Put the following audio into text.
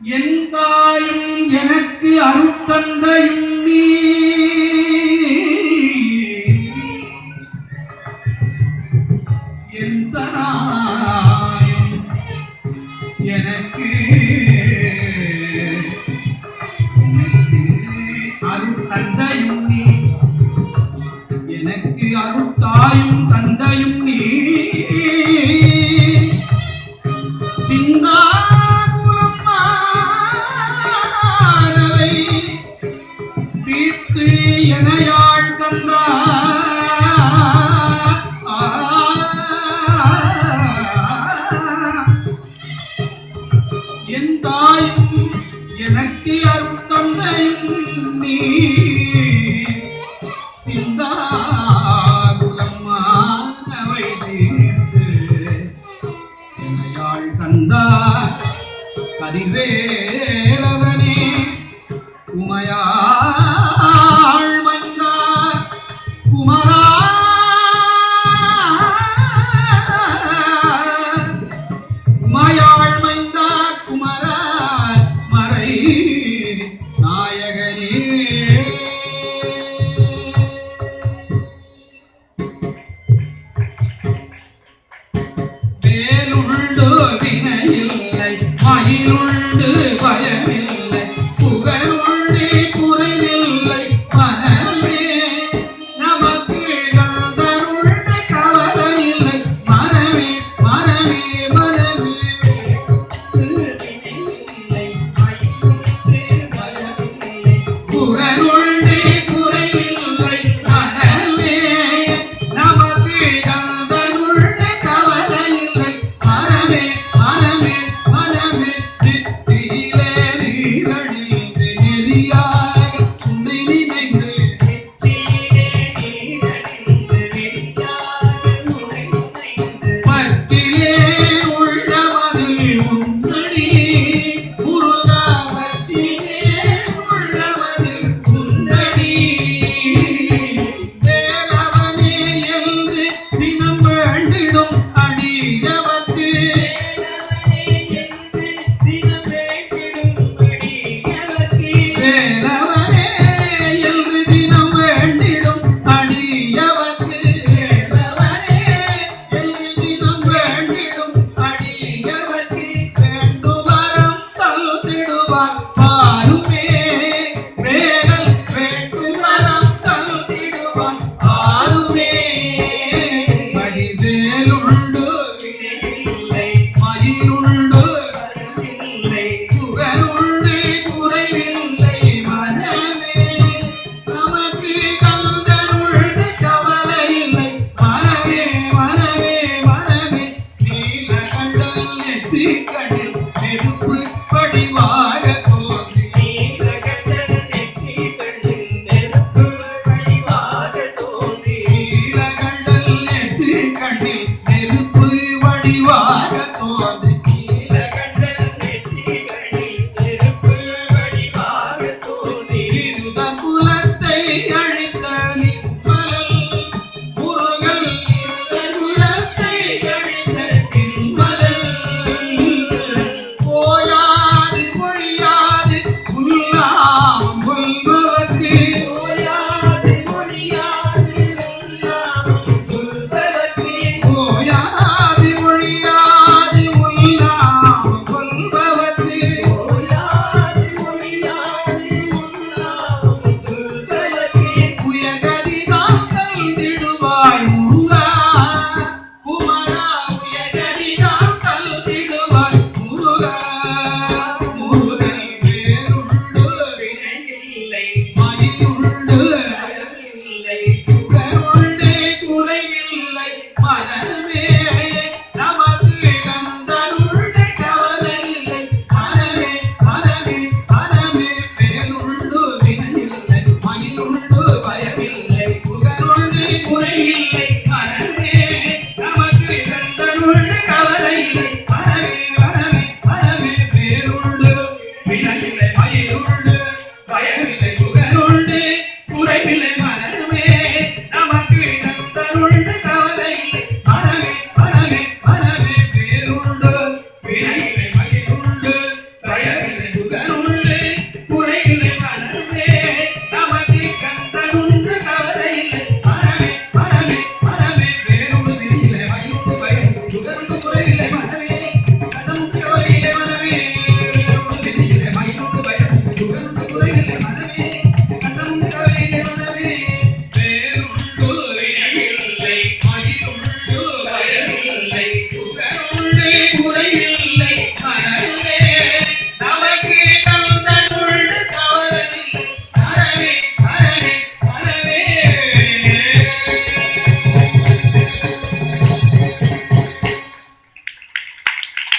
என் தாயும் எனக்கு அருத்தந்தையும் நீ. என் தாயும் எனக்கு எனக்கு என் தாயும் எனக்கு அருத்தந்தையும் நீ சிந்தாகுலம் தீர்த்து. எனையாள் கந்தா Rica.